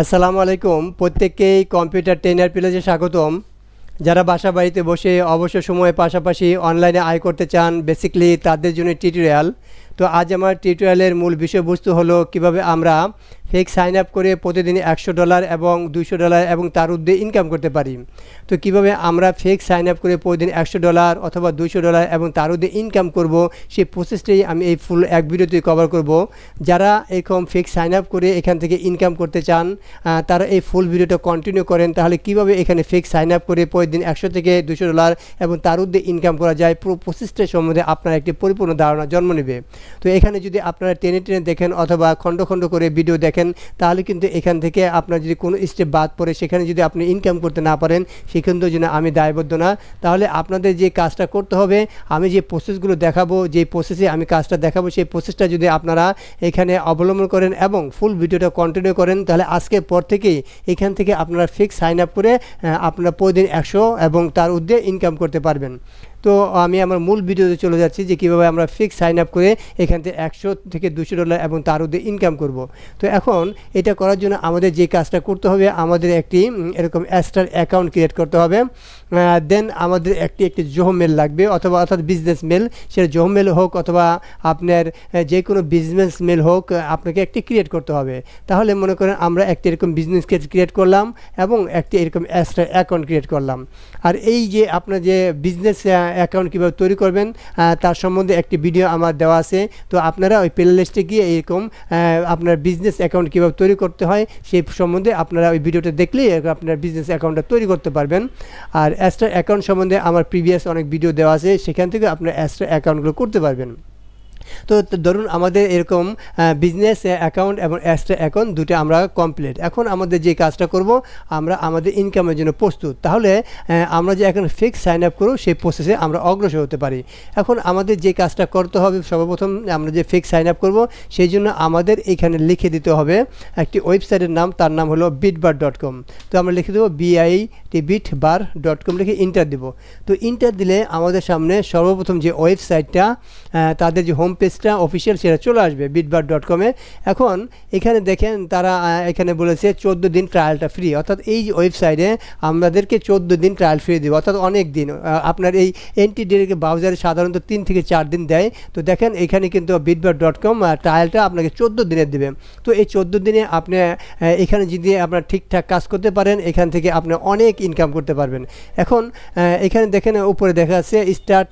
আসসালামু আলাইকুম। প্রত্যেককেই কম্পিউটার ট্রেনার প্লেজে স্বাগতম। যারা বাসা বাড়িতে বসে অবসর সময়ে পাশাপাশি অনলাইনে আয় করতে চান বেসিক্যালি তাদের জন্য টিউটোরিয়াল তো আজ আমার টিউটোরিয়ালের মূল বিষয়বস্তু হলো কীভাবে আমরা ফেক সাইন আপ করে প্রতিদিন একশো ডলার এবং দুইশো ডলার এবং তার ঊর্ধ্বে ইনকাম করতে পারি। তো কীভাবে আমরা ফেক সাইন আপ করে প্রতিদিন একশো ডলার অথবা দুইশো ডলার এবং তার ঊর্ধ্বে ইনকাম করব সেই প্রসেসটাই আমি এই ফুল এক ভিডিওতে কভার করব। যারা এরকম ফেক সাইন আপ করে এখান থেকে ইনকাম করতে চান তারা এই ফুল ভিডিওটা কন্টিনিউ করেন, তাহলে কীভাবে এখানে ফেক সাইন আপ করে প্রতিদিন একশো থেকে দুশো ডলার এবং তার ঊর্ধ্বে ইনকাম করা যায়, পুরো প্রসেসটা সম্বন্ধে আপনার একটি পরিপূর্ণ ধারণা জন্ম নেবে। তো এখানে যদি আপনারা টেনে টেনে দেখেন অথবা খণ্ড খণ্ড করে ভিডিও দেখেন, তাহলে কিন্তু এখান থেকে আপনার যদি কোনো স্টেপ বাদ পড়ে, সেখানে যদি আপনি ইনকাম করতে না পারেন সেখান যেন আমি দায়বদ্ধ না। তাহলে আপনাদের যে কাজটা করতে হবে, আমি যে প্রসেসগুলো দেখাবো, যে প্রসেসে আমি কাজটা দেখাবো, সেই প্রসেসটা যদি আপনারা এখানে অবলম্বন করেন এবং ফুল ভিডিওটা কন্টিনিউ করেন, তাহলে আজকের পর থেকেই এখান থেকে আপনারা ফিক্স সাইন আপ করে আপনারা প্রতিদিন একশো এবং তার ঊর্ধ্বে ইনকাম করতে পারবেন। তো আমি আমার মূল ভিডিওতে চলে যাচ্ছি যে কীভাবে আমরা ফিক্স সাইন আপ করে এখান থেকে একশো থেকে দুশো ডলার এবং তার উদ্যোগ ইনকাম করব। তো এখন এটা করার জন্য আমাদের যে কাজটা করতে হবে, আমাদের একটি এরকম অ্যাস্টার অ্যাকাউন্ট ক্রিয়েট করতে হবে। দেন আমাদের একটি একটি জোহ মেল লাগবে অথবা অর্থাৎ বিজনেস মেল সেটা জোহ মেল হোক অথবা আপনার যে কোনো বিজনেস মেল হোক আপনাকে একটি ক্রিয়েট করতে হবে। তাহলে মনে করেন আমরা একটি এরকম বিজনেস ক্রিয়েট করলাম এবং একটি এরকম অ্যাস্টার অ্যাকাউন্ট ক্রিয়েট করলাম। আর এই যে আপনার যে বিজনেস অ্যাকাউন্ট কীভাবে তৈরি করবেন তার সম্বন্ধে একটি ভিডিও আমার দেওয়া আছে। তো আপনারা ওই প্লে লিস্টে গিয়ে এরকম আপনার বিজনেস অ্যাকাউন্ট কীভাবে তৈরি করতে হয়, সেই সম্বন্ধে আপনারা ওই ভিডিওটা দেখলেই আপনার বিজনেস অ্যাকাউন্টটা তৈরি করতে পারবেন। আর অ্যাস্টার অ্যাকাউন্ট সম্বন্ধে আমার প্রিভিয়াস অনেক ভিডিও দেওয়া আছে, সেখান থেকে আপনার অ্যাস্টার অ্যাকাউন্টগুলো করতে পারবেন। তো ধরুন আমাদের এরকম বিজনেস অ্যাকাউন্ট এবং এক্সট্রা অ্যাকাউন্ট দুটো আমরা কমপ্লিট এখন আমাদের যে কাজটা করব, আমরা আমাদের ইনকামের জন্য প্রস্তুত। তাহলে আমরা যে এখন ফিক্স সাইন আপ করব, সেই প্রসেসে আমরা অগ্রসর হতে পারি। এখন আমাদের যে কাজটা করতে হবে, সর্বপ্রথম আমরা যে ফিক্স সাইন আপ করব, সেই জন্য আমাদের এখানে লিখে দিতে হবে একটি ওয়েবসাইটের নাম, তার নাম হলো বিটবার ডট কম তো আমরা লিখে দেবো বিআই বিট বার ডট কম লিখে ইন্টার দেবো। তো ইন্টার দিলে আমাদের সামনে সর্বপ্রথম যে ওয়েবসাইটটা তাদের যে হোম পেজটা অফিসিয়াল সেটা চলে আসবে বিটবার ডট কমে এখন এখানে দেখেন তারা এখানে বলেছে চোদ্দ দিন ট্রায়ালটা ফ্রি অর্থাৎ এই ওয়েবসাইটে আমাদেরকে চোদ্দ দিন ট্রায়াল ফ্রি দেবে। অর্থাৎ অনেক দিন আপনার এই এনটি ডিরেক্ট ব্রাউজারে সাধারণত তিন থেকে চার দিন দেয়। তো দেখেন এখানে কিন্তু বিটবার ডট কম ট্রায়ালটা আপনাকে চোদ্দ দিনের দেবে। তো এই চোদ্দ দিনে আপনি এখানে যদি আপনার ঠিকঠাক কাজ করতে পারেন, এখান থেকে আপনি অনেক ইনকাম করতে পারবেন। এখন এখানে দেখেন, উপরে দেখা যাচ্ছে স্টার্ট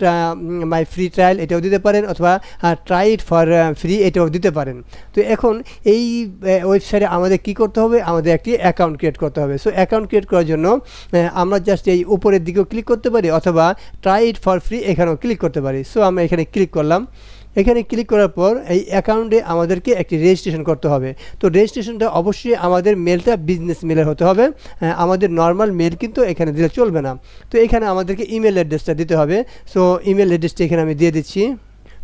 মাই ফ্রি ট্রায়াল এটাও দিতে পারেন অথবা ট্রাই ইট ফর ফ্রি এটাও দিতে পারেন। তো এখন এই ওয়েবসাইটে আমাদের কি করতে হবে? আমাদের একটি অ্যাকাউন্ট ক্রিয়েট করতে হবে। সো অ্যাকাউন্ট ক্রিয়েট করার জন্য আমরা জাস্ট এই উপরের দিকেও ক্লিক করতে পারি অথবা ট্রাই ইট ফর ফ্রি এখানেও ক্লিক করতে পারি। সো আমরা এখানে ক্লিক করলাম। এখানে ক্লিক করার পর এই অ্যাকাউন্টে আমাদেরকে একটি রেজিস্ট্রেশন করতে হবে। তো রেজিস্ট্রেশনটা অবশ্যই আমাদের মেলটা বিজনেস মেলের হতে হবে। আমাদের নর্মাল মেল কিন্তু এখানে দিলে চলবে না। তো এখানে আমাদেরকে ইমেল অ্যাড্রেসটা দিতে হবে। সো ইমেল অ্যাড্রেসটা এখানে আমি দিয়ে দিচ্ছি।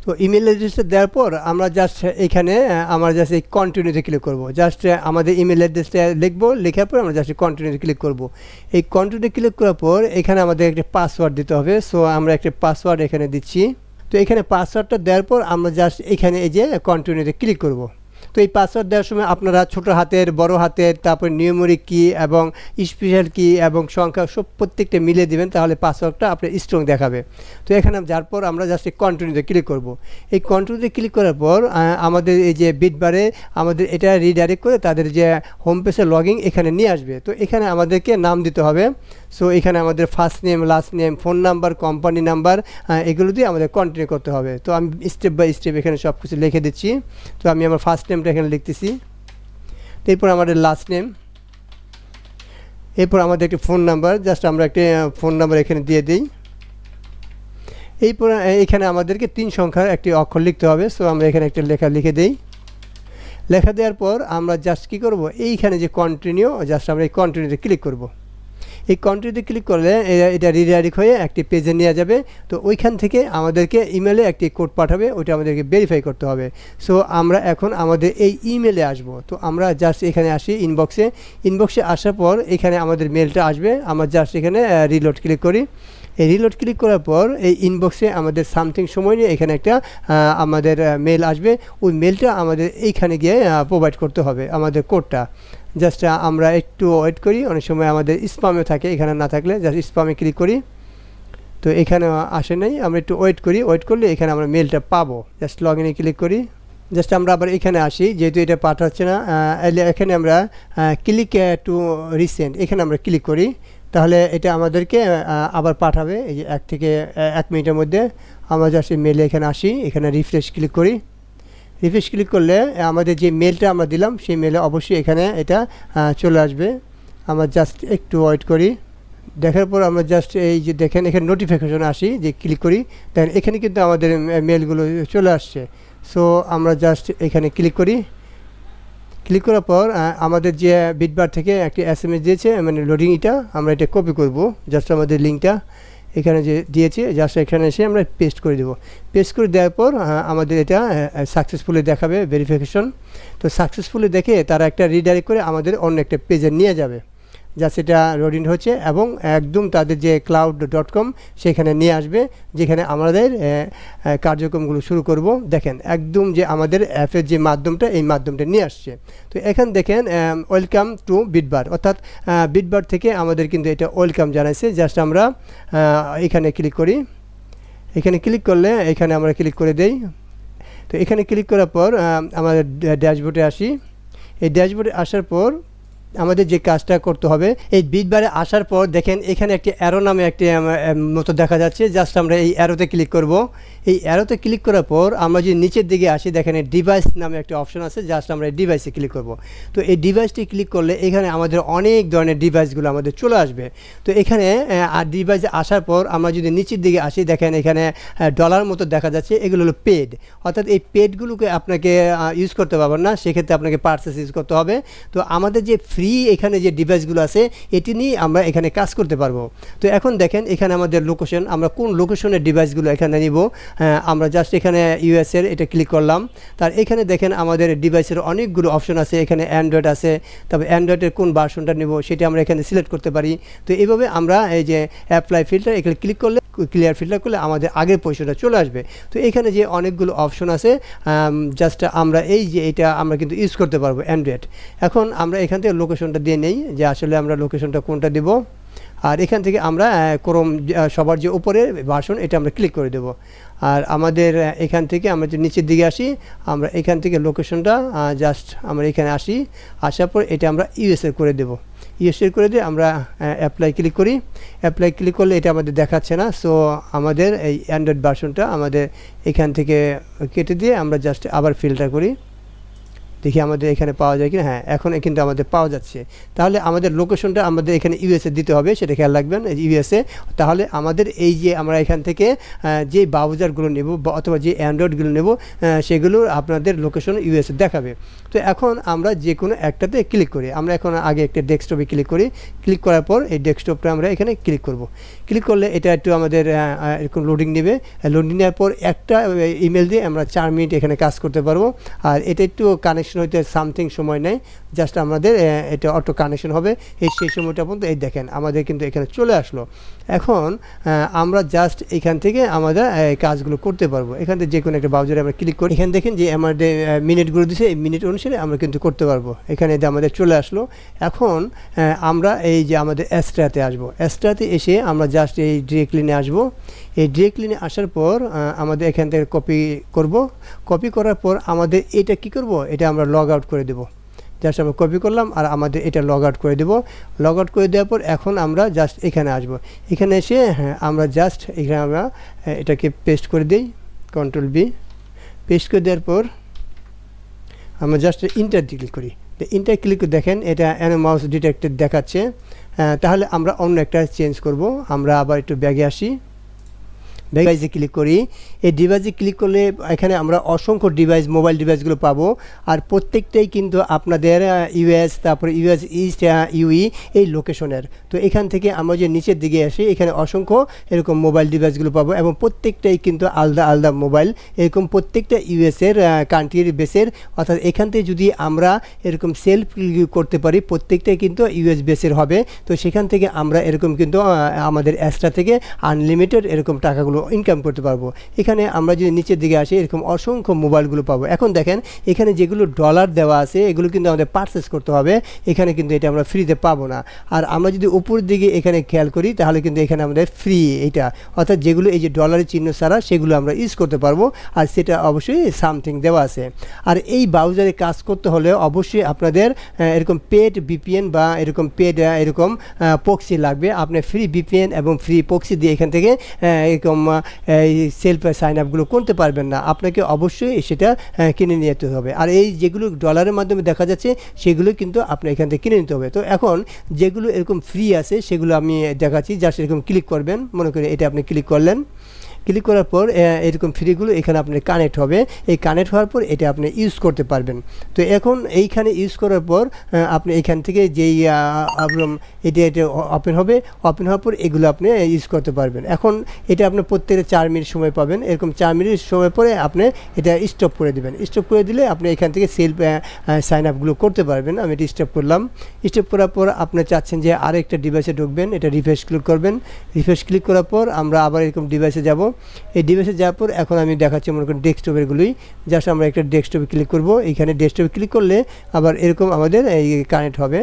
তো ইমেল অ্যাড্রেসটা দেওয়ার পর আমরা জাস্ট এখানে আমরা জাস্ট এই কন্টিনিউতে ক্লিক করব। জাস্ট আমাদের ইমেল অ্যাড্রেসটা লিখব। লেখার পর আমরা জাস্ট কন্টিনিউতে ক্লিক করব। এই কন্টিনিউতে ক্লিক করার পর এখানে আমাদের একটা পাসওয়ার্ড দিতে হবে। সো আমরা একটা পাসওয়ার্ড এখানে দিচ্ছি। তো এখানে পাসওয়ার্ডটা দেওয়ার পর আমরা জাস্ট এখানে এই যে কন্টিনিউতে ক্লিক করব। তো এই পাসওয়ার্ড দেওয়ার সময় আপনারা ছোট হাতের, বড় হাতের, তারপর নিউমেরিক কি এবং স্পেশাল কি এবং সংখ্যা সব প্রত্যেকটা মিলিয়ে দিবেন, তাহলে পাসওয়ার্ডটা আপনার স্ট্রং দেখাবে। তো এখানে যার পর আমরা জাস্ট এই কন্টিনিউতে ক্লিক করব। এই কন্টিনিউতে ক্লিক করার পর আমাদের এই যে বিটবারে আমাদের এটা রিডাইরেক্ট করে তাদের যে হোম পেজে লগিং এখানে নিয়ে আসবে। তো এখানে আমাদেরকে নাম দিতে হবে। সো এখানে আমাদের first name last name phone number company number এগুলো দিয়ে আমাদের কন্টিনিউ করতে হবে। তো আমি স্টেপ বাই স্টেপ এখানে সব কিছু লিখে দিচ্ছি। তো আমি আমার ফার্স্ট নেমটা এখানে লিখতেছি। এরপর আমাদের লাস্ট নেম এরপর আমাদের একটি ফোন নাম্বার জাস্ট আমরা একটি ফোন নাম্বার এখানে দিয়ে দিই। এরপর এখানে আমাদেরকে তিন সংখ্যার একটি অক্ষর লিখতে হবে। সো আমরা এখানে একটা লেখা লিখে দিই। লেখা দেওয়ার পর আমরা জাস্ট কী করব? এইখানে যে কন্টিনিউ জাস্ট আমরা এই কন্টিনিউতে ক্লিক করব। এই কন্টিনিউতে ক্লিক করলে এটা রিডাইরেক্ট হয়ে একটি পেজে নিয়ে যাবে। তো ওইখান থেকে আমাদেরকে ইমেলে একটি কোড পাঠাবে, ওইটা আমাদেরকে ভেরিফাই করতে হবে। সো আমরা এখন আমাদের এই ইমেলে আসব। তো আমরা জাস্ট এখানে আসি ইনবক্সে ইনবক্সে আসার পর এখানে আমাদের মেলটা আসবে। আমরা জাস্ট এখানে রিলোড ক্লিক করি। এই রিলোড ক্লিক করার পর এই ইনবক্সে আমাদের সামথিং সময় নিয়ে এখানে একটা আমাদের মেল আসবে। ওই মেলটা আমাদের এইখানে গিয়ে প্রোভাইড করতে হবে আমাদের কোডটা জাস্ট আমরা একটু ওয়েট করি। অনেক সময় আমাদের স্পামে থাকে, এখানে না থাকলে জাস্ট স্পামে ক্লিক করি। তো এখানে আসে নাই। আমরা একটু ওয়েট করি। ওয়েট করলে এখানে আমরা মেলটা পাবো। জাস্ট লগ ইনে ক্লিক করি। জাস্ট আমরা আবার এখানে আসি। যেহেতু এটা পাঠাচ্ছে না এখানে আমরা ক্লিক টু রিসেন্ট এখানে আমরা ক্লিক করি। তাহলে এটা আমাদেরকে আবার পাঠাবে। এই যে এক থেকে এক মিনিটের মধ্যে আমরা জাস্ট মেলে এখানে আসি। এখানে রিফ্রেশ ক্লিক করি। রিফ্রেশ ক্লিক করলে আমাদের যে মেলটা আমরা দিলাম, সেই মেলে অবশ্যই এখানে এটা চলে আসবে। আমরা জাস্ট একটু ওয়েট করি। দেখার পর আমরা জাস্ট এই যে দেখেন, এখানে নোটিফিকেশন আসি, যে ক্লিক করি দেখেন এখানে কিন্তু আমাদের মেলগুলো চলে আসছে। সো আমরা জাস্ট এখানে ক্লিক করি। ক্লিক করার পর আমাদের যে বিটবার থেকে একটি এস এম এস দিয়েছে মানে লোডিং এটা আমরা এটা কপি করব জাস্ট আমাদের লিঙ্কটা এখানে যে দিয়েছি জাস্ট এখানে এসে আমরা পেস্ট করে দেবো। পেস্ট করে দেওয়ার পর আমাদের এটা সাকসেসফুলি দেখাবে ভেরিফিকেশন তো সাকসেসফুলি দেখে তারা একটা রিডাইরেক্ট করে আমাদের অন্য একটা পেজে নিয়ে যাবে। যা সেটা লোডিং হচ্ছে এবং একদম তাদের যে ক্লাউড ডট কম সেখানে নিয়ে আসবে, যেখানে আমাদের কার্যক্রমগুলো শুরু করব। দেখেন, একদম যে আমাদের অ্যাপের যে মাধ্যমটা, এই মাধ্যমটা নিয়ে আসছে। তো এখান দেখেন ওয়েলকাম টু বিটবার অর্থাৎ বিটবার থেকে আমাদের কিন্তু এটা ওয়েলকাম জানাইছে। জাস্ট আমরা এখানে ক্লিক করি। এখানে ক্লিক করলে এখানে আমরা ক্লিক করে দেই। তো এখানে ক্লিক করার পর আমাদের ড্যাশবোর্ডে আসি। এই ড্যাশবোর্ডে আসার পর আমাদের যে কাজটা করতে হবে, এই বিটবারে আসার পর দেখেন এখানে একটি অ্যারো নামে একটি মতো দেখা যাচ্ছে। জাস্ট আমরা এই অ্যারোতে ক্লিক করব। এই অ্যারোতে ক্লিক করার পর আমরা যদি নিচের দিকে আসি, দেখেন এই ডিভাইস নামে একটা অপশন আছে জাস্ট আমরা এই ডিভাইসে ক্লিক করব। তো এই ডিভাইসটি ক্লিক করলে এখানে আমাদের অনেক ধরনের ডিভাইসগুলো আমাদের চলে আসবে। তো এখানে আর ডিভাইসে আসার পর আমরা যদি নিচের দিকে আসি, দেখেন এখানে ডলার মতো দেখা যাচ্ছে। এগুলো হলো পেড অর্থাৎ এই পেডগুলোকে আপনাকে ইউজ করতে পারবেন না। সেক্ষেত্রে আপনাকে পার্সেস ইউজ করতে হবে। তো আমাদের যে ফ্রি এখানে যে ডিভাইসগুলো আছে এটি নিয়ে আমরা এখানে কাজ করতে পারব। তো এখন দেখেন এখানে আমাদের লোকেশন আমরা কোন লোকেশনের ডিভাইসগুলো এখানে নিব? হ্যাঁ, আমরা জাস্ট এখানে ইউএসের এটা ক্লিক করলাম। তার এখানে দেখেন আমাদের ডিভাইসের অনেকগুলো অপশন আছে। এখানে অ্যান্ড্রয়েড আছে তবে অ্যান্ড্রয়েডের কোন ভার্সনটা নেব সেটা আমরা এখানে সিলেক্ট করতে পারি। তো এইভাবে আমরা এই যে অ্যাপ্লাই ফিল্টার এখানে ক্লিক করলে ক্লিয়ার ফিল্টার করলে আমাদের আগের পয়সাটা চলে আসবে। তো এখানে যে অনেকগুলো অপশন আছে জাস্ট আমরা এই যে এটা আমরা কিন্তু ইউজ করতে পারব অ্যান্ড্রয়েড এখন আমরা এখান থেকে লোকেশনটা দিয়ে নেই যে আসলে আমরা লোকেশনটা কোনটা দেবো। আর এখান থেকে আমরা ক্রোম সবার যে উপরে ভার্সন এটা আমরা ক্লিক করে দেব। আর আমাদের এখান থেকে আমরা যে নিচের দিকে আসি, আমরা এখান থেকে লোকেশনটা জাস্ট আমরা এখানে আসি। আসার পর এটা আমরা ইউএসএ করে দেব। ইউএসএ করে দিয়ে আমরা অ্যাপ্লাই ক্লিক করি। অ্যাপ্লাই ক্লিক করলে এটা আমাদের দেখাচ্ছে না। সো আমাদের এই অ্যান্ড্রয়েড ভার্সনটা আমাদের এখান থেকে কেটে দিয়ে আমরা জাস্ট আবার ফিল্টার করি। দেখি আমাদের এখানে পাওয়া যায় কিনা? হ্যাঁ এখন কিন্তু আমাদের পাওয়া যাচ্ছে। তাহলে আমাদের লোকেশনটা আমাদের এখানে ইউএসএ দিতে হবে, সেটা খেয়াল রাখবেন ইউএসএ তাহলে আমাদের এই যে আমরা এখান থেকে যে ব্রাউজারগুলো নেব বা অথবা যে অ্যান্ড্রয়েডগুলো নেব সেগুলো আপনাদের লোকেশন ইউএসএ দেখাবে। তো এখন আমরা যে কোনো একটাতে ক্লিক করি। আমরা এখন আগে একটা ডেস্কটপে ক্লিক করি। ক্লিক করার পর এই ডেস্কটপটা আমরা এখানে ক্লিক করব। ক্লিক করলে এটা একটু আমাদের এরকম লোডিং নেবে। লোডিং নেওয়ার পর একটা ইমেল দিয়ে আমরা চার মিনিট এখানে কাজ করতে পারব। আর এটা একটু কানেকশন হইতে সামথিং সময় নেয়। জাস্ট আমাদের এটা অটো কানেকশন হবে। এই সেই সময়টা পর্যন্ত এই দেখেন, আমাদের কিন্তু এখানে চলে আসলো। এখন আমরা জাস্ট এখান থেকে আমাদের কাজগুলো করতে পারব। এখান থেকে যে কোনো একটা ব্রাউজারে আমরা ক্লিক করি। এখানে দেখেন যে আমাদের মিনিটগুলো দিছে, এই মিনিট অনুসারে আমরা কিন্তু করতে পারব। এখানে আমাদের চলে আসলো। এখন আমরা এই যে আমাদের অ্যাস্ট্রাতে আসব। অ্যাস্ট্রাতে এসে আমরা জাস্ট এই ডিরেক্টলিনে আসব। এই ডিরেক্টলিনে আসার পর আমাদের এখান থেকে কপি করব। কপি করার পর আমাদের এটা কি করব? এটা আমরা লগ আউট করে দেবো। জাস্ট আমরা কপি করলাম আর আমাদের এটা লগ আউট করে দেবো। লগ আউট করে দেওয়ার পর এখন আমরা জাস্ট এখানে আসব। এখানে এসে হ্যাঁ আমরা জাস্ট এখানে আমরা এটাকে পেস্ট করে দিই। কন্ট্রোল বি পেস্ট করে দেওয়ার পর আমরা জাস্ট ইন্টার ক্লিক করি। ইন্টার ক্লিক দেখেন, এটা অ্যানো মাউস ডিটেক্টেড দেখাচ্ছে। তাহলে আমরা অন্য একটা চেঞ্জ করব। আমরা আবার একটু ব্যাগে আসি। ডিভাইসে ক্লিক করি। এই ডিভাইসে ক্লিক করলে এখানে আমরা অসংখ্য ডিভাইস মোবাইল ডিভাইসগুলো পাবো। আর প্রত্যেকটাই কিন্তু আপনাদের ইউএস তারপরে ইউএস ইস্ট ইউই এই লোকেশনের তো এখান থেকে আমরা যে নিচের দিকে আসি, এখানে অসংখ্য এরকম মোবাইল ডিভাইসগুলো পাবো এবং প্রত্যেকটাই কিন্তু আলাদা আলাদা মোবাইল এরকম প্রত্যেকটা ইউএসের কান্ট্রির বেসের অর্থাৎ এখান থেকে যদি আমরা এরকম সেলফ করতে পারি, প্রত্যেকটাই কিন্তু ইউএস বেসের হবে। তো সেখান থেকে আমরা এরকম কিন্তু আমাদের অ্যাস্ট্রা থেকে আনলিমিটেড এরকম টাকাগুলো ইনকাম করতে পারব। এখানে আমরা যদি নিচের দিকে আসি, এরকম অসংখ্য মোবাইলগুলো পাবো। এখন দেখেন, এখানে যেগুলো ডলার দেওয়া আছে, এগুলো কিন্তু আমাদের পারচেস করতে হবে। এখানে কিন্তু এটা আমরা ফ্রিতে পাবো না। আর আমরা যদি উপরের দিকে এখানে খেয়াল করি, তাহলে কিন্তু এখানে আমাদের ফ্রি এটা। অর্থাৎ যেগুলো এই যে ডলারের চিহ্ন ছাড়া, সেগুলো আমরা ইউজ করতে পারব। আর সেটা অবশ্যই সামথিং দেওয়া আছে। আর এই ব্রাউজারে কাজ করতে হলে অবশ্যই আপনাদের এরকম পেড বিপিএন বা এরকম পেড এরকম পক্সি লাগবে। আপনি ফ্রি বিপিএন এবং ফ্রি পক্সি দিয়ে এখান থেকে এরকম এই সেলফ সাইন আপগুলো করতে পারবেন না। আপনাকে অবশ্যই সেটা কিনে নিয়ে যেতে হবে। আর এই যেগুলো ডলারের মাধ্যমে দেখা যাচ্ছে, সেগুলো কিন্তু আপনি এখান থেকে কিনে নিতে হবে। তো এখন যেগুলো এরকম ফ্রি আছে, সেগুলো আমি দেখাচ্ছি। যা সেরকম ক্লিক করবেন। মনে করি এটা আপনি ক্লিক করলেন। ক্লিক করার পর এরকম ফ্রিগুলো এখানে আপনার কানেক্ট হবে। এই কানেক্ট হওয়ার পর এটা আপনি ইউজ করতে পারবেন। তো এখন এইখানে ইউজ করার পর আপনি এখান থেকে যেই আপনার এটা এটা ওপেন হবে ওপেন হওয়ার পর এগুলো আপনি ইউজ করতে পারবেন। এখন এটা আপনি প্রত্যেকে চার মিনিট সময় পাবেন। এরকম চার মিনিট সময় পরে আপনি এটা স্টপ করে দেবেন। স্টপ করে দিলে আপনি এখান থেকে সেলফ সাইন আপগুলো করতে পারবেন। আমি এটা স্টপ করলাম। স্টপ করার পর আপনি চাচ্ছেন যে আরেকটা ডিভাইসে ঢুকবেন। এটা রিফ্রেশ ক্লিক করবেন। রিফ্রেশ ক্লিক করার পর আমরা আবার এরকম ডিভাইসে যাব। এই ডিভাইসে যাওয়ার পর এখন আমি দেখাচ্ছি মনে করেন ডেস্কটপেরগুলোই জাস্ট আমরা একটা ডেস্কটপে ক্লিক করব। এইখানে ডেস্কটপে ক্লিক করলে আবার এরকম আমাদের এই কানেক্ট হবে।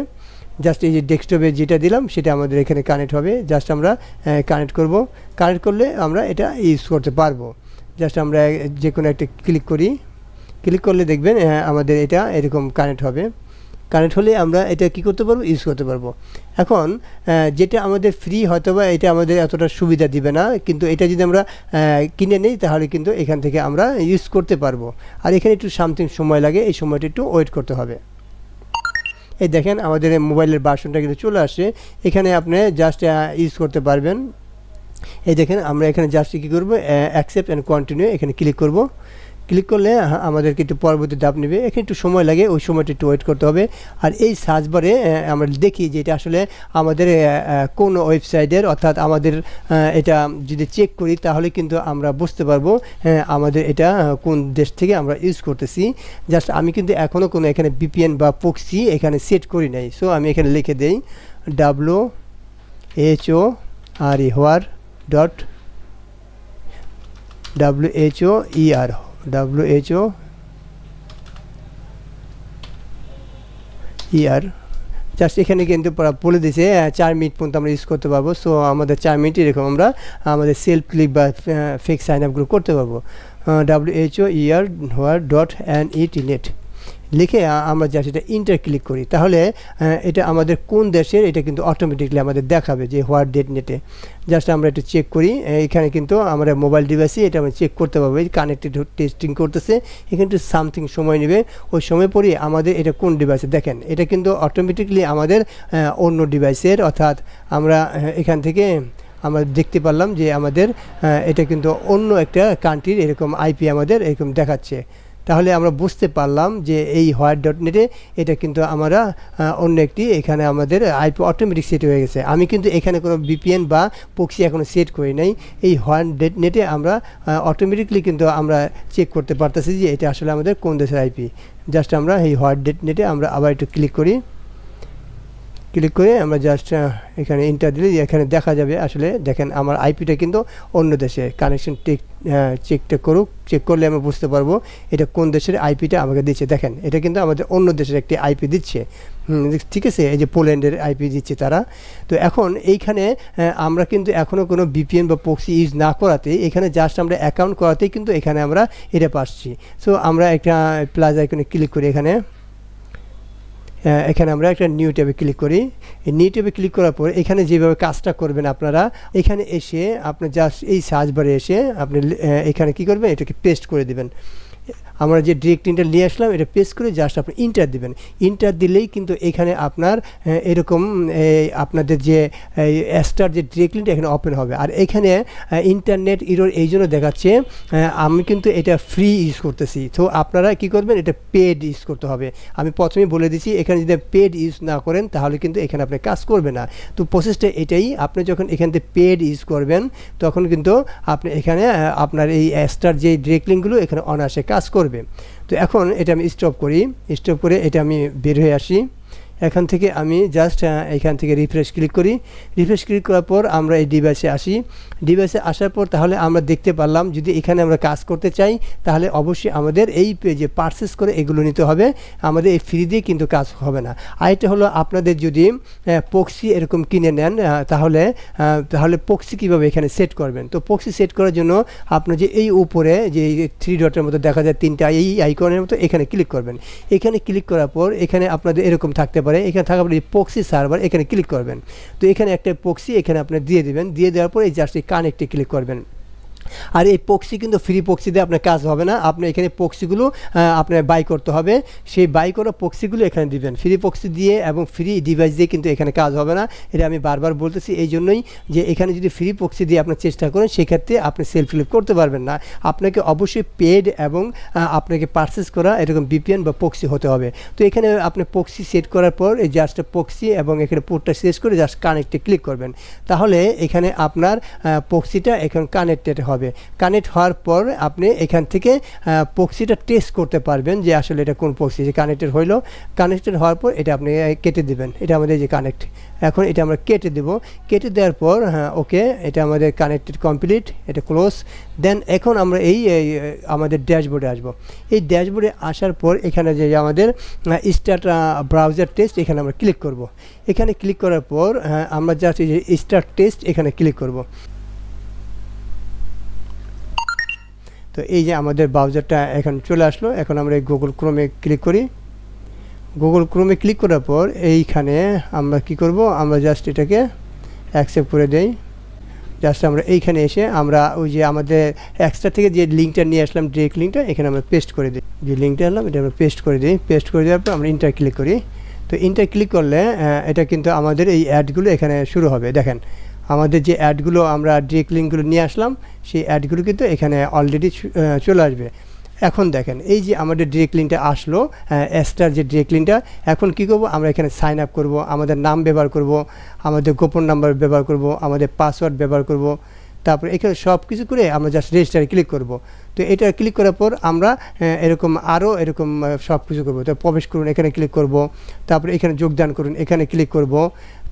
জাস্ট এই যে ডেস্কটপে যেটা দিলাম, সেটা আমাদের এখানে কানেক্ট হবে। জাস্ট আমরা কানেক্ট করব। কানেক্ট করলে আমরা এটা ইউজ করতে পারব। জাস্ট আমরা যে কোনো একটা ক্লিক করি। ক্লিক করলে দেখবেন আমাদের এটা এরকম কানেক্ট হবে। কানেক্ট হলে আমরা এটা কি করতে পারব? ইউজ করতে পারব। এখন যেটা আমাদের ফ্রি হয়তো বা এটা আমাদের এতটা সুবিধা দিবে না, কিন্তু এটা যদি আমরা কিনে নিই, তাহলে কিন্তু এখান থেকে আমরা ইউজ করতে পারব। আর এখানে একটু সামথিং সময় লাগে, এই সময়টা একটু ওয়েট করতে হবে। এই দেখেন, আমাদের মোবাইলের বাসনটা কিন্তু চলে আসে এখানে আপনি জাস্ট ইউজ করতে পারবেন। এই দেখেন, আমরা এখানে জাস্ট কী করব? অ্যাকসেপ্ট অ্যান্ড কন্টিনিউ এখানে ক্লিক করব। ক্লিক করলে আমাদের কিন্তু পরবর্তী ধাপ নেবে। এখানে একটু সময় লাগে ওই সময়টা একটু ওয়েট করতে হবে। আর এই সার্চ বারে আমরা দেখি যে এটা আসলে আমাদের কোন ওয়েবসাইটের অর্থাৎ আমাদের এটা যদি চেক করি তাহলে কিন্তু আমরা বুঝতে পারব হ্যাঁ, আমাদের এটা কোন দেশ থেকে আমরা ইউজ করতেছি। জাস্ট আমি কিন্তু এখনও কোনো এখানে বিপিএন বা পক্সি এখানে সেট করি নাই। সো আমি এখানে লিখে দেই W H O R E where dot W H O E R W H O year just এখানে কিন্তু বলে দিছে চার মিনিট পর্যন্ত আমরা ইউজ করতে পারব। সো আমাদের চার মিনিট এরকম আমরা, আমাদের সেলফ ক্লিক বা ফেক সাইন আপগুলো করতে পারব। W H O year where dot and it net লিখে আমরা জাস্ট এটা ইন্টার ক্লিক করি। তাহলে এটা আমাদের কোন দেশের, এটা কিন্তু অটোমেটিকলি আমাদের দেখাবে যে হোয়াট ডেট নেটে জাস্ট আমরা একটু চেক করি এখানে কিন্তু আমরা মোবাইল ডিভাইসে এটা আমরা চেক করতে পারব, এই কানেক্টেড টেস্টিং করতেছে। এখানে একটু সামথিং সময় নেবে। ওই সময় পরে আমাদের এটা কোন ডিভাইসে দেখেন, এটা কিন্তু অটোমেটিকলি আমাদের অন্য ডিভাইসের অর্থাৎ আমরা এখান থেকে আমরা দেখতে পারলাম যে আমাদের এটা কিন্তু অন্য একটা কান্ট্রির এরকম আইপি আমাদের এরকম দেখাচ্ছে। তাহলে আমরা বুঝতে পারলাম যে এই হোয়াইট ডট নেটে এটা কিন্তু আমরা অন্য একটি এখানে আমাদের আইপি অটোমেটিক সেট হয়ে গেছে। আমি কিন্তু এখানে কোনো বিপিএন বা পক্সি এখনও সেট করি নাই। এই হোয়াইট ডট নেটে আমরা অটোমেটিকলি কিন্তু আমরা চেক করতে পারতেছি যে এটা আসলে আমাদের কোন দেশের আইপি। জাস্ট আমরা এই হোয়াইট ডট নেটে আমরা আবার একটু ক্লিক করি। ক্লিক করে আমরা জাস্ট এখানে ইন্টার দিলে এখানে দেখা যাবে আসলে দেখেন আমার আইপিটা কিন্তু অন্য দেশে। কানেকশন টেক চেকটা করুক চেক করলে আমরা বুঝতে পারব এটা কোন দেশের আইপিটা আমাকে দিচ্ছে। দেখেন, এটা কিন্তু আমাদের অন্য দেশের একটি আইপি দিচ্ছে। ঠিক আছে? এই যে পোল্যান্ডের আইপি দিচ্ছে তারা। তো এখন এইখানে আমরা কিন্তু এখনও কোনো বিপিএন বা পক্সি ইউজ না করাতে, এখানে জাস্ট আমরা অ্যাকাউন্ট করাতেই কিন্তু এখানে আমরা এটা পাচ্ছি। সো আমরা একটা প্লাস আইকনে ক্লিক করি এখানে। এখানে আমরা একটা নিউ ট্যাবে ক্লিক করি। এই নিউ ট্যাবে ক্লিক করার পর এখানে যেভাবে কাজটা করবেন আপনারা, এখানে এসে আপনি জাস্ট এই সার্চ বারে এসে আপনি এখানে কি করবেন? এটাকে পেস্ট করে দেবেন। আমরা যে ডিরেক্ট ইন্টার নিয়ে আসলাম, এটা পেস করে জাস্ট আপনি ইন্টার দিবেন। ইন্টার দিলেই কিন্তু এখানে আপনার এরকম আপনাদের যে অ্যাস্টার যে ডিরেক্ট লিঙ্কটা এখানে ওপেন হবে। আর এখানে ইন্টারনেট ইরোর এই জন্য দেখাচ্ছে আমি কিন্তু এটা ফ্রি ইউজ করতেছি। তো আপনারা কি করবেন? এটা পেড ইউজ করতে হবে। আমি প্রথমেই বলে দিচ্ছি এখানে যদি পেড ইউজ না করেন, তাহলে কিন্তু এখানে আপনি কাজ করবে না। তো প্রসেসটা এটাই, আপনি যখন এখান থেকে পেড ইউজ করবেন, তখন কিন্তু আপনি এখানে আপনার এই অ্যাস্টার যে ডিরেক্ট লিঙ্কগুলো এখানে অনায়াসে কাজ করবে। তো এখন এটা আমি স্টপ করি। স্টপ করে এটা আমি বের হয়ে আসি। এখান থেকে আমি জাস্ট এখান থেকে রিফ্রেশ ক্লিক করি। রিফ্রেশ ক্লিক করার পর আমরা এই ডিভাইসে আসি। ডিভাইসে আসার পর তাহলে আমরা দেখতে পারলাম, যদি এখানে আমরা কাজ করতে চাই, তাহলে অবশ্যই আমাদের এই যে পারচেস করে এগুলো নিতে হবে। আমাদের এই ফ্রি দিয়ে কিন্তু কাজ হবে না। আরেকটা হলো আপনাদের যদি পক্সি এরকম কিনে নেন তাহলে তাহলে পক্সি কীভাবে এখানে সেট করবেন? তো পক্সি সেট করার জন্য আপনার যে এই উপরে যে থ্রি ডটের মতো দেখা যায় তিনটা, এই আইকনের মতো এখানে ক্লিক করবেন। এখানে ক্লিক করার পর এখানে আপনাদের এরকম থাকতে পারে, এখানে থাকা পরে পক্সি সার্ভার এখানে ক্লিক করবেন। তো এখানে একটা পক্সি এখানে আপনি দিয়ে দেবেন। দিয়ে দেওয়ার পরে এই জাস্ট এই কানেক্টে ক্লিক করবেন। আর এই পক্সি কিন্তু ফ্রি পক্সি দিয়ে আপনার কাজ হবে না। আপনি এখানে পক্সিগুলো আপনার বাই করতে হবে। সেই বাই করা পক্সিগুলো এখানে দিবেন। ফ্রি পক্সি দিয়ে এবং ফ্রি ডিভাইস দিয়ে কিন্তু এখানে কাজ হবে না। এটা আমি বারবার বলতেছি। এই জন্যই যে এখানে যদি ফ্রি পক্সি দিয়ে আপনার চেষ্টা করেন, সেক্ষেত্রে আপনি সেলফ ফিল করতে পারবেন না। আপনাকে অবশ্যই পেড এবং আপনাকে পারচেস করা এরকম বিপিএন বা পক্সি হতে হবে। তো এখানে আপনি পক্সি সেট করার পর এই জাস্ট পক্সি এবং এখানে পোর্টটা শেষ করে জাস্ট কানেক্টে ক্লিক করবেন। তাহলে এখানে আপনার পক্সিটা এখন কানেক্টেড হবে। কানেক্ট হওয়ার পর আপনি এখান থেকে পক্সিটা টেস্ট করতে পারবেন যে আসলে এটা কোন পক্সি যে কানেক্টেড হইল। কানেক্টেড হওয়ার পর এটা আপনি কেটে দেবেন। এটা আমাদের যে কানেক্ট এখন এটা আমরা কেটে দেব। কেটে দেওয়ার পর হ্যাঁ ওকে এটা আমাদের কানেক্টেড কমপ্লিট এটা ক্লোজ দেন এখন আমরা এই আমাদের ড্যাশবোর্ডে আসব। এই ড্যাশবোর্ডে আসার পর এখানে যে আমাদের স্টার্ট ব্রাউজার টেস্ট এখানে আমরা ক্লিক করব। এখানে ক্লিক করার পর হ্যাঁ, আমরা এই যে স্টার্ট টেস্ট এখানে ক্লিক করব। তো এই যে আমাদের ব্রাউজারটা এখন চলে আসলো, এখন আমরা এই গুগল ক্রোমে ক্লিক করি। গুগল ক্রোমে ক্লিক করার পর এইখানে আমরা কি করব? আমরা জাস্ট এটাকে অ্যাকসেপ্ট করে দেই। জাস্ট আমরা এইখানে এসে আমরা ওই যে আমাদের এক্সট্রা থেকে যে লিঙ্কটা নিয়ে আসলাম ডিরেক্ট লিঙ্কটা এখানে আমরা পেস্ট করে দিই। যে লিঙ্কটা আনলাম এটা আমরা পেস্ট করে দিই। পেস্ট করে দেওয়ার পর আমরা ইন্টার ক্লিক করি। তো ইন্টার ক্লিক করলে এটা কিন্তু আমাদের এই অ্যাডগুলো এখানে শুরু হবে। দেখেন আমাদের যে অ্যাডগুলো আমরা ডিরেক্ট লিঙ্কগুলো নিয়ে আসলাম, সেই অ্যাডগুলো কিন্তু এখানে অলরেডি চলে আসবে। এখন দেখেন, এই যে আমাদের ডিরেক্ট লিঙ্কটা আসলো এস্টার যে ডিরেক্ট লিঙ্কটা এখন কী করব? আমরা এখানে সাইন আপ করব, আমাদের নাম ব্যবহার করব, আমাদের গোপন নাম্বার ব্যবহার করব, আমাদের পাসওয়ার্ড ব্যবহার করব। তারপরে এখানে সব কিছু করে আমরা জাস্ট রেজিস্টারে ক্লিক করব। তো এটা ক্লিক করার পর আমরা এরকম আরও এরকম সব কিছু করব। তো প্রবেশ করুন, এখানে ক্লিক করব। তারপরে এখানে যোগদান করুন, এখানে ক্লিক করব।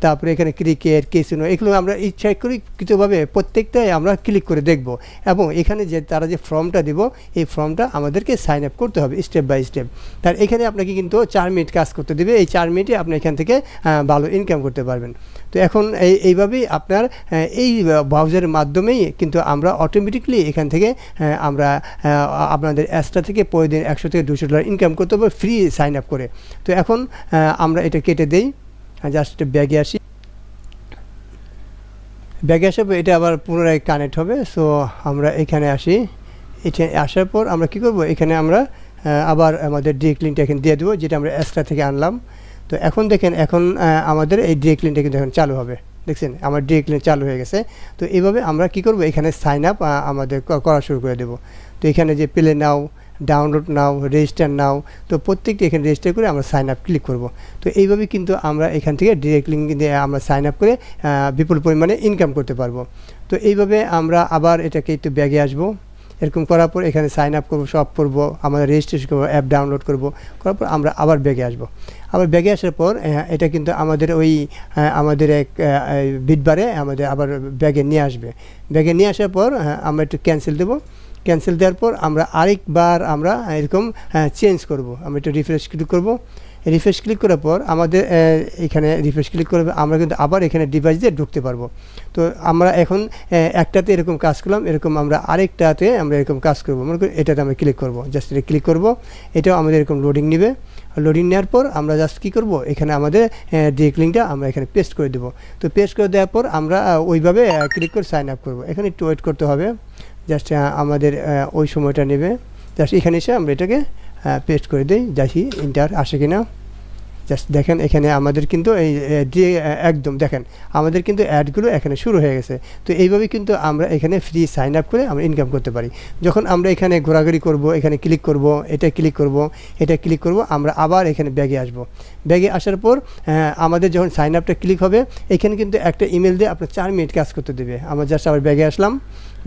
তারপরে এখানে ক্রিকেট কেসিনো এগুলো আমরা ইচ্ছা করি, কিছুভাবে প্রত্যেকটাই আমরা ক্লিক করে দেখব। এবং এখানে যে তারা যে ফর্মটা দিব, এই ফর্মটা আমাদেরকে সাইন আপ করতে হবে স্টেপ বাই স্টেপ তার এখানে আপনাকে কিন্তু চার মিনিট কাজ করতে দেবে, এই চার মিনিটে আপনি এখান থেকে ভালো ইনকাম করতে পারবেন। তো এখন এই, এইভাবেই আপনার এই ব্রাউজারের মাধ্যমেই কিন্তু আমরা অটোমেটিকলি এখান থেকে আমরা আপনাদের অ্যাপসটা থেকে প্রতিদিন একশো থেকে দুশো ডলার ইনকাম করতে হবে ফ্রি সাইন আপ করে। তো এখন আমরা এটা কেটে দেই। জাস্ট ব্যাগে আসি। ব্যাগে আসার পর এটা আবার পুনরায় কানেক্ট হবে সো আমরা এখানে আসি। এখানে আসার পর আমরা কি করব? এখানে আমরা আবার আমাদের ডিরেক্ট লিঙ্কটা এখানে দিয়ে দেবো, যেটা আমরা এক্সট্রা থেকে আনলাম। তো এখন দেখেন, এখন আমাদের এই ডিরেক্ট লিঙ্কটা কিন্তু এখন চালু হবে। দেখছেন? আমার ডিরেক্ট চালু হয়ে গেছে। তো এইভাবে আমরা কি করব? এখানে সাইন আপ আমাদের করা শুরু করে দেবো। তো এখানে যে play now download now register now. তো প্রত্যেকটি এখানে রেজিস্টার করে আমরা সাইন আপ ক্লিক করব। তো এইভাবে কিন্তু আমরা এখান থেকে ডিরেক্ট লিঙ্ক দিয়ে আমরা সাইন আপ করে বিপুল পরিমাণে ইনকাম করতে পারব। তো এইভাবে আমরা আবার এটাকে একটু ব্যাগে আসব। এরকম করার পর এখানে সাইন আপ করব সব করব, আমাদের রেজিস্ট্রেশন করব অ্যাপ ডাউনলোড করব। করার পর আমরা আবার ব্যাগে আসব। আবার ব্যাগে আসার পর এটা কিন্তু আমাদের ওই আমাদের এক বিটবারে আমাদের আবার ব্যাগে নিয়ে আসবে। ব্যাগে নিয়ে আসার পর আমরা একটু ক্যান্সেল দেবো। ক্যান্সেল দেওয়ার পর আমরা আরেকবার আমরা এরকম চেঞ্জ করব। আমরা একটু রিফ্রেশ ক্লিক করব। রিফ্রেশ ক্লিক করার পর আমাদের এখানে রিফ্রেশ ক্লিক করবে, আমরা কিন্তু আবার এখানে ডিভাইস দিয়ে ঢুকতে পারব। তো আমরা এখন একটাতে এরকম কাজ করলাম, এরকম আমরা আরেকটাতে আমরা এরকম কাজ করব। মনে করি এটাতে আমরা ক্লিক করব। জাস্ট এটা ক্লিক করব, এটাও আমাদের এরকম লোডিং নেবে। লোডিং নেওয়ার পর আমরা জাস্ট কী করব? এখানে আমাদের ডিরেক্ট লিঙ্কটা আমরা এখানে পেস্ট করে দেবো। তো পেস্ট করে দেওয়ার পর আমরা ওইভাবে ক্লিক করে সাইন আপ করব। এখানে একটু ওয়েট করতে হবে। জাস্ট আমাদের ওই সময়টা নেবে। জাস্ট এখানে এসে আমরা এটাকে পেস্ট করে দিই, দেখি ইন্টার আসে কিনা। জাস্ট দেখেন এখানে আমাদের কিন্তু এই যে একদম দেখেন, আমাদের কিন্তু অ্যাডগুলো এখানে শুরু হয়ে গেছে। তো এইভাবে কিন্তু আমরা এখানে ফ্রি সাইন আপ করে আমরা ইনকাম করতে পারি। যখন আমরা এখানে ঘোরাঘুরি করব, এখানে ক্লিক করব, এটা ক্লিক করব, এটা ক্লিক করব, আমরা আবার এখানে ব্যাগে আসব। ব্যাগে আসার পর আমাদের যখন সাইন আপটা ক্লিক হবে, এখানে কিন্তু একটা ইমেল দিয়ে আপনার চার মিনিট কাজ করতে দেবে। আমরা জাস্ট আবার ব্যাগে আসলাম।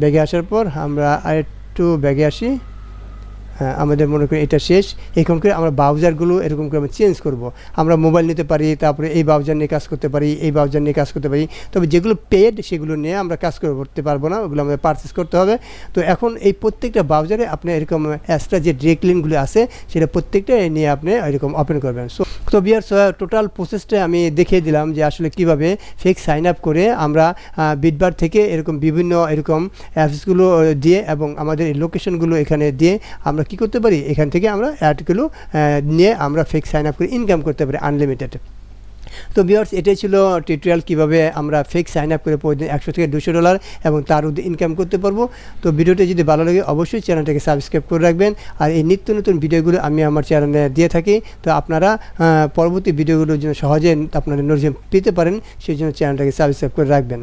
ব্যাগে আসার পর আমরা আরেকটু ব্যাগে আসি। আমাদের মনে করি এটা শেষ। এখন করে আমরা ব্রাউজারগুলো এরকম করে আমরা চেঞ্জ করব। আমরা মোবাইল নিতে পারি, তারপরে এই ব্রাউজার নিয়ে কাজ করতে পারি, এই ব্রাউজার নিয়ে কাজ করতে পারি। তবে যেগুলো পেড সেগুলো নিয়ে আমরা কাজ করে করতে পারব না, ওগুলো আমাদের পারচেস করতে হবে। তো এখন এই প্রত্যেকটা ব্রাউজারে আপনি এরকম এক্সট্রা যে ড্রেক লিঙ্কগুলো আছে, সেটা প্রত্যেকটা নিয়ে আপনি এরকম ওপেন করবেন। সো তো বিয়ার টোটাল প্রসেসটা আমি দেখিয়ে দিলাম যে আসলে কীভাবে ফেক সাইন আপ করে আমরা বিটবার থেকে এরকম বিভিন্ন এরকম অ্যাপসগুলো দিয়ে এবং আমাদের লোকেশনগুলো এখানে দিয়ে আমরা কি করতে পারি? এখান থেকে আমরা অ্যাডগুলো নিয়ে আমরা ফেক সাইন আপ করে ইনকাম করতে পারি আনলিমিটেড তো বিয়ার্স এটাই ছিল টিউটোরিয়াল কীভাবে আমরা ফেক সাইন আপ করে প্রতিদিন একশো থেকে দুশো ডলার এবং তার মধ্যে ইনকাম করতে পারব। তো ভিডিওটি যদি ভালো লাগে, অবশ্যই চ্যানেলটাকে সাবস্ক্রাইব করে রাখবেন। আর এই নিত্য নতুন ভিডিওগুলো আমি আমার চ্যানেলে দিয়ে থাকি। তো আপনারা পরবর্তী ভিডিওগুলোর জন্য সহজে আপনারা নোটিফিকেশন পেতে পারেন, সেই জন্য চ্যানেলটাকে সাবস্ক্রাইব করে রাখবেন।